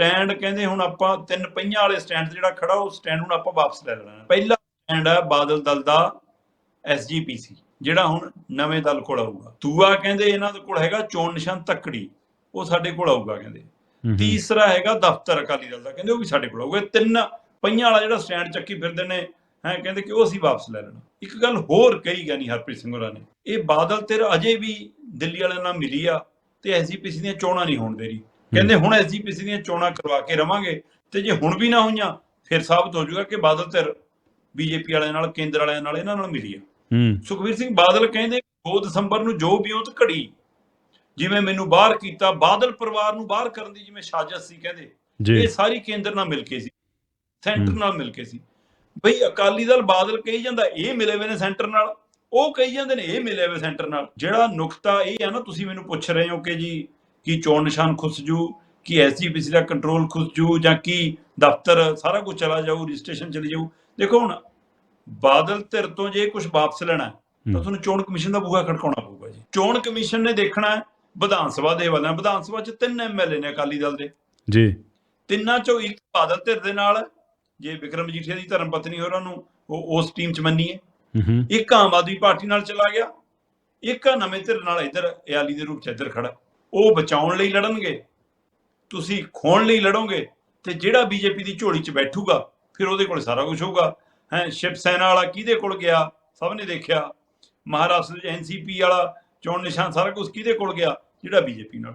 Stand ਕਹਿੰਦੇ ਹੁਣ ਆਪਾਂ ਤਿੰਨ ਪਹੀਆਂ ਵਾਲੇ ਸਟੈਂਡ ਜਿਹੜਾ ਖੜਾ ਉਹ ਸਟੈਂਡ ਹੁਣ ਆਪਾਂ ਵਾਪਸ ਲੈ ਲੈਣਾ। ਪਹਿਲਾ ਸਟੈਂਡ ਹੈ ਬਾਦਲ ਦਲ ਦਾ ਐਸਜੀਪੀਸੀ ਜਿਹੜਾ ਹੁਣ ਨਵੇਂ ਦਲ ਕੋਲ ਆਊਗਾ। ਦੂਆ ਕਹਿੰਦੇ ਇਹਨਾਂ ਦੇ ਕੋਲ ਹੈਗਾ ਚੋਣ ਨਿਸ਼ਾਨ ਤੱਕੜੀ ਉਹ ਸਾਡੇ ਕੋਲ ਆਊਗਾ ਕਹਿੰਦੇ। ਤੀਸਰਾ ਹੈਗਾ ਦਫ਼ਤਰ ਅਕਾਲੀ ਦਲ ਦਾ ਕਹਿੰਦੇ ਉਹ ਵੀ ਸਾਡੇ ਕੋਲ ਆਊਗਾ। ਤਿੰਨ ਪਹੀਆਂ ਵਾਲਾ ਜਿਹੜਾ ਸਟੈਂਡ ਚੱਕੀ ਫਿਰਦੇ ਨੇ ਹੈ ਕਹਿੰਦੇ ਕਿ ਉਹ ਅਸੀਂ ਵਾਪਸ ਲੈ ਲੈਣਾ। ਇੱਕ ਗੱਲ ਹੋਰ ਕਹੀ ਗਿਆ ਨਹੀਂ ਹਰਪ੍ਰੀਤ ਸਿੰਘ ਹੋਰਾਂ ਨੇ ਇਹ ਬਾਦਲ ਤੇ ਅਜੇ ਵੀ ਦਿੱਲੀ ਵਾਲਿਆਂ ਨਾਲ ਮਿਲੀ ਆ ਤੇ ਐਸਜੀਪੀਸੀ ਦੀਆਂ ਚੋਣਾਂ ਨਹੀਂ ਹੋਣ ਦੇ ਰਹੀ। ਕਹਿੰਦੇ ਹੁਣ ਐਸਜੀਪੀਸੀ ਦੀਆਂ ਚੋਣਾਂ ਕਰਵਾ ਕੇ ਰਵਾਂਗੇ ਤੇ ਜੇ ਹੁਣ ਵੀ ਨਾ ਹੋਈਆਂ ਫਿਰ ਸਾਬਤ ਹੋ ਜਾਊਗਾ ਕਿ ਬਾਦਲ ਧਿਰ ਬੀਜੇਪੀ ਵਾਲਿਆਂ ਨਾਲ ਕੇਂਦਰ ਵਾਲਿਆਂ ਨਾਲ ਇਹਨਾਂ ਨਾਲ ਮਿਲੀ ਆ। ਹੂੰ। ਸੁਖਵੀਰ ਸਿੰਘ ਬਾਦਲ ਕਹਿੰਦੇ 2 ਦਸੰਬਰ ਨੂੰ ਜੋ ਵੀ ਉਹ ਘੜੀ। ਜਿਵੇਂ ਮੈਨੂੰ ਬਾਹਰ ਕੀਤਾ ਬਾਦਲ ਪਰਿਵਾਰ ਨੂੰ ਬਾਹਰ ਕਰਨ ਦੀ ਜਿਵੇਂ ਸਾਜ਼ਿਸ਼ ਸੀ ਕਹਿੰਦੇ ਇਹ ਸਾਰੀ ਕੇਂਦਰ ਨਾਲ ਮਿਲ ਕੇ ਸੀ ਸੈਂਟਰ। ਨਾਲ ਮਿਲ ਕੇ ਸੀ। ਬਈ ਅਕਾਲੀ ਦਲ ਬਾਦਲ ਕਹੀ ਜਾਂਦਾ ਇਹ ਮਿਲੇ ਹੋਏ ਨੇ ਸੈਂਟਰ ਨਾਲ ਉਹ ਕਹੀ ਜਾਂਦੇ ਨੇ ਇਹ ਮਿਲੇ ਹੋਏ ਸੈਂਟਰ ਨਾਲ। ਜਿਹੜਾ ਨੁਕਤਾ ਇਹ ਹੈ ਨਾ ਤੁਸੀਂ ਮੈਨੂੰ ਪੁੱਛ ਰਹੇ ਹੋ ਕਿ ਜੀ ਕੀ ਚੋਣ ਨਿਸ਼ਾਨ ਖੁੱਸ ਜੂ ਕੀ ਐਸਜੀਪੀਸੀ ਦਾ ਕੰਟਰੋਲ ਖੁੱਸ ਜੂ ਜਾਂ ਕੀ ਦਫ਼ਤਰ ਸਾਰਾ ਕੁਝ ਚਲਾ ਜਾਊ ਰਜਿਸਟ੍ਰੇਸ਼ਨ ਚਲੀ ਜਾਊ। ਦੇਖੋ ਹੁਣ ਬਾਦਲ ਧਿਰ ਤੋਂ ਜੇ ਕੁਝ ਵਾਪਸ ਲੈਣਾ ਤਾਂ। ਤੁਹਾਨੂੰ ਚੋਣ ਕਮਿਸ਼ਨ ਦਾ ਬੂਹਾ ਖੜਕਾਉਣਾ ਪਊਗਾ ਜੀ। ਚੋਣ ਕਮਿਸ਼ਨ ਨੇ ਦੇਖਣਾ ਵਿਧਾਨ ਸਭਾ ਦੇ ਵੱਲੋਂ ਵਿਧਾਨ ਸਭਾ 'ਚ ਤਿੰਨ ਐਮਐਲਏ ਨੇ ਅਕਾਲੀ ਦਲ ਦੇ। ਜੀ। ਤਿੰਨਾਂ ਚੋਂ ਇੱਕ ਬਾਦਲ ਧਿਰ ਦੇ ਨਾਲ ਜੇ ਵਿਕਰਮ ਮਜੀਠੀਆ ਦੀ ਧਰਮ ਪਤਨੀ ਹੋਰਾਂ ਨੂੰ ਉਹ ਉਸ ਟੀਮ 'ਚ ਮੰਨੀਏ ਇੱਕ ਆਮ ਆਦਮੀ ਪਾਰਟੀ ਨਾਲ ਚਲਾ ਗਿਆ ਇੱਕ ਨਵੇਂ ਧਿਰ ਨਾਲ ਇੱਧਰ ਇਆਲੀ ਦੇ ਰੂਪ 'ਚ ਇੱਧਰ ਖੜਾ। ਉਹ ਬਚਾਉਣ ਲਈ ਲੜਨਗੇ, ਤੁਸੀਂ ਖੋਣ ਲਈ ਲੜੋਗੇ ਤੇ ਜਿਹੜਾ ਬੀਜੇਪੀ ਦੀ ਝੋਲੀ 'ਚ ਬੈਠੂਗਾ, ਫਿਰ ਉਹਦੇ ਕੋਲ ਸਾਰਾ ਕੁਝ ਹੋਊਗਾ। ਹੈ, ਸ਼ਿਵ ਸੈਨਾ ਵਾਲਾ ਕਿਹਦੇ ਕੋਲ ਗਿਆ? ਸਭ ਨੇ ਦੇਖਿਆ। ਮਹਾਰਾਸ਼ਟਰ 'ਚ ਐਨਸੀਪੀ ਵਾਲਾ ਚੋਣ ਨਿਸ਼ਾਨ ਸਾਰਾ ਕੁਝ ਕਿਹਦੇ ਕੋਲ ਗਿਆ? ਜਿਹੜਾ ਬੀਜੇਪੀ ਨਾਲ।